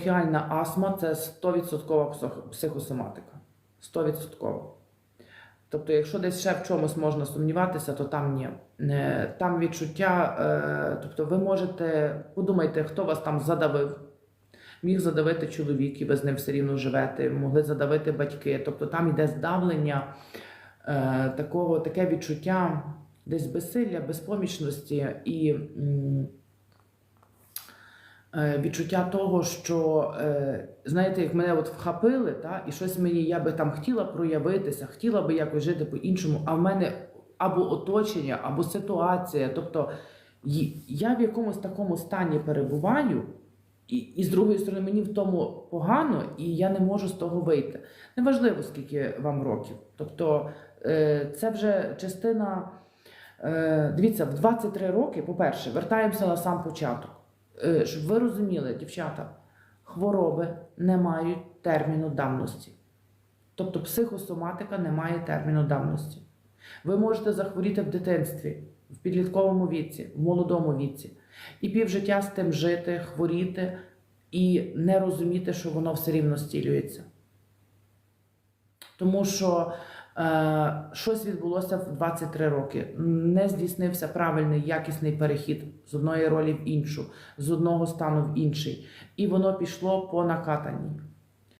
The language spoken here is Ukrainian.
бронхіальна астма це 100% психосоматика. 100%. Тобто, якщо десь ще в чомусь можна сумніватися, то там ні. Там відчуття, е, тобто ви можете, подумайте, хто вас там задавив. Міг задавити чоловік, і ви з ним все рівно живете, могли задавити батьки. Тобто там йде здавлення, е, такого, таке відчуття десь безсилля, безпомічності і відчуття того, що е, знаєте, як мене от вхапили, та, і щось мені я би там хотіла проявитися, хотіла би якось жити по-іншому, а в мене або оточення, або ситуація. Тобто я в якомусь такому стані перебуваю. І, і з другої сторони, мені в тому погано, і я не можу з того вийти. Неважливо, скільки вам років. Тобто, е, це вже частина. Е, дивіться, в 23 роки, по-перше, вертаємося на сам початок. Е, щоб ви розуміли, дівчата, хвороби не мають терміну давності. Тобто психосоматика не має терміну давності. Ви можете захворіти в дитинстві, в підлітковому віці, в молодому віці, і півжиття з тим жити, хворіти і не розуміти, що воно все рівно стілюється. Тому що щось відбулося в 23 роки. Не здійснився правильний якісний перехід з одної ролі в іншу, з одного стану в інший. І воно пішло по накатаній.